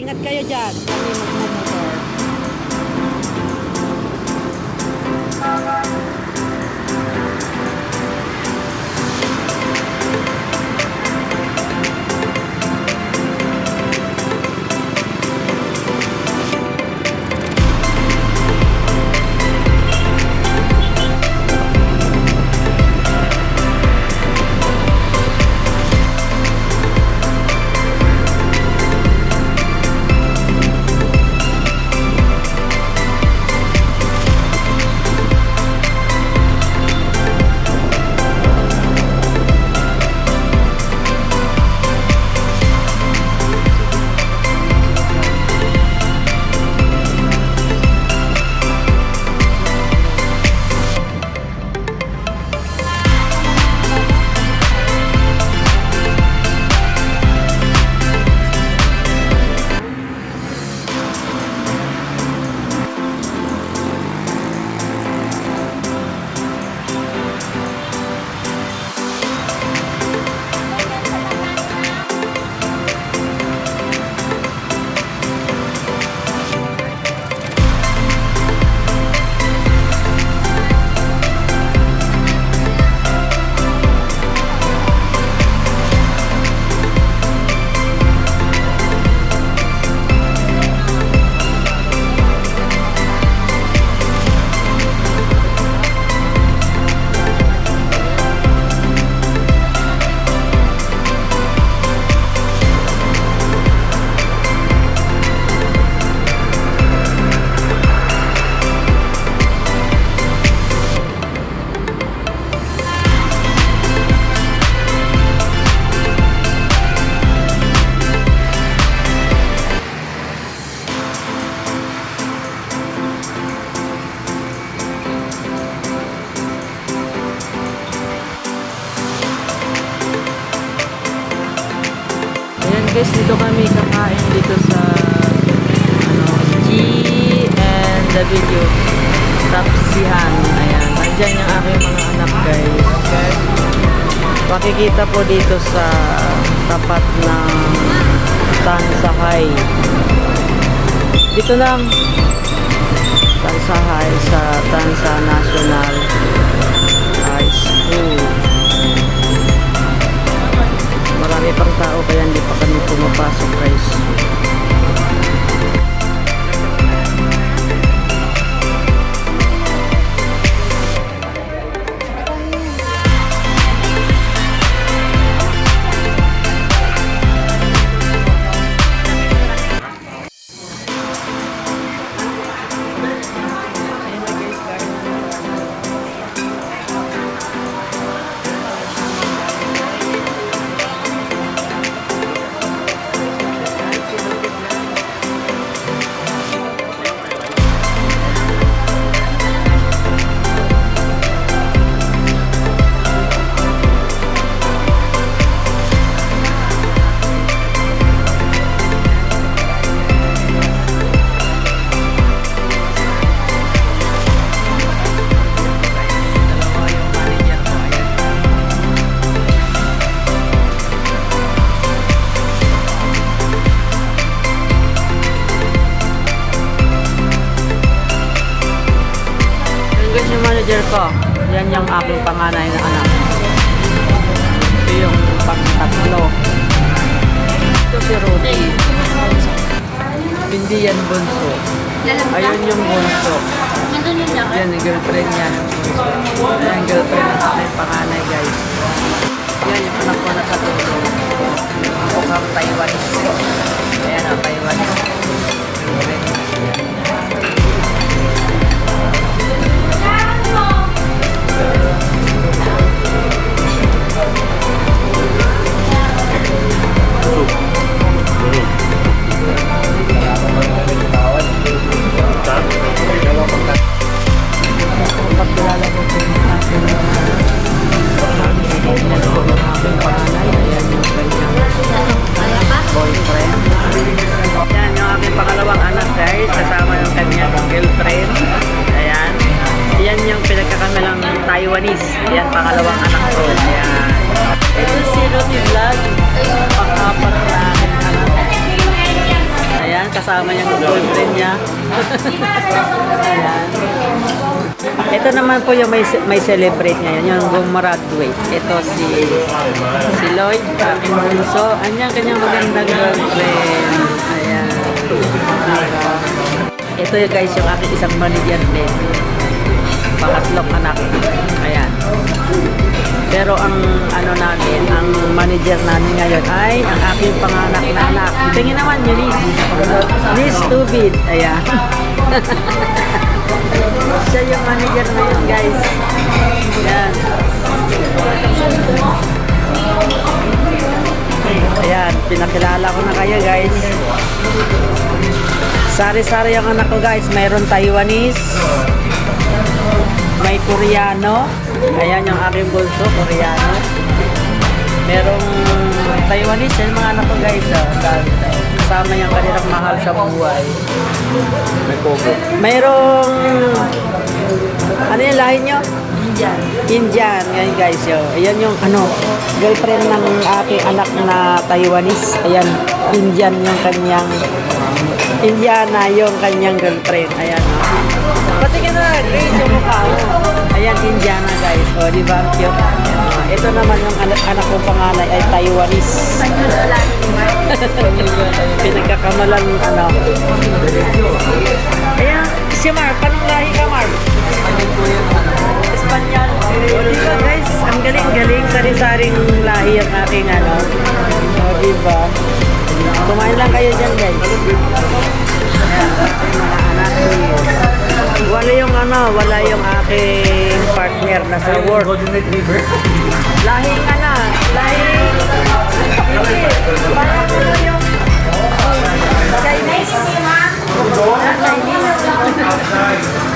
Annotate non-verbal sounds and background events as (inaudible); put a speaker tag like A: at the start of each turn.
A: Ingat kayo dyan. Guys, dito kami kakain dito sa ano, G and W Tapsihan. Ayan, nandyan yung aking mga anak guys. Makikita po dito sa tapat ng Tansahay. Dito lang. Tansahay sa Tansa National Pang tao kaya hindi pa kami pumapasok guys. Manager ko, yan yung aking panganay na anak. Ito yung pangtatlo. Ito si Rudy. Hindi yan bunso. Ayun yung bunso. Yan yung girlfriend niya. Yan yung girlfriend ng aking panganay guys. Yan yung anak ko na katulong. Mukhang Taiwanese. Ayan ang Taiwanese. Girlfriend. Kasama yung boyfriend niya. Ito naman po yung may, may celebrate ngayon, yung gumraduate. Ito si si Lloyd, aking bunso. Anyan kanyang magandang girlfriend. Ayan. Ito yung guys, yung aking isang manager din. Pangatlong anak. Ayan. Pero ang ano namin, ang manager namin ngayon ay ang aking panganak na anak. Tingin naman yun, Liz. Liz Tubid. Ayan. (laughs) Siya yung manager ngayon, guys. Ayan. Ayan, pinakilala ko na kayo, guys. Sari-sari ang anak ko, guys. Mayroon Taiwanese, may Koreano. Ayan yung aking bulso, Koreano. Merong Taiwanese, yung mga anak ko guys. Oh, dami. Kasama yung kanilang mahal sa buhay.
B: May kobo.
A: Mayroong, ano yung lahi nyo? Indian. Indian, yan guys. Yo. Ayan yung ano, girlfriend ng aking anak na Taiwanese. Ayan, Indian yung kanyang, Indiana yung kanyang girlfriend. Ayan. Oh. Patingin na, Grace yung mukha mo. Ayan, Indiana guys. O, di ba? Cute. Ah, ito naman yung anak, anak kong panganay ay Taiwanese. (laughs) Pinagkakamalan, ano. Ayan, si Mark, anong lahi ka, Mark? Espanyol. O, di ba guys? Ang galing-galing. Sari-saring lahi ang aking ano. O, di ba? Kumain lang kayo dyan, guys. Ayan, mga anak ko yun ano, wala yung aking partner na sa work.
B: Golden Retriever?
A: Lahi ka na. Lahi. Hindi. Parang ano yung oh, Chinese. Chinese.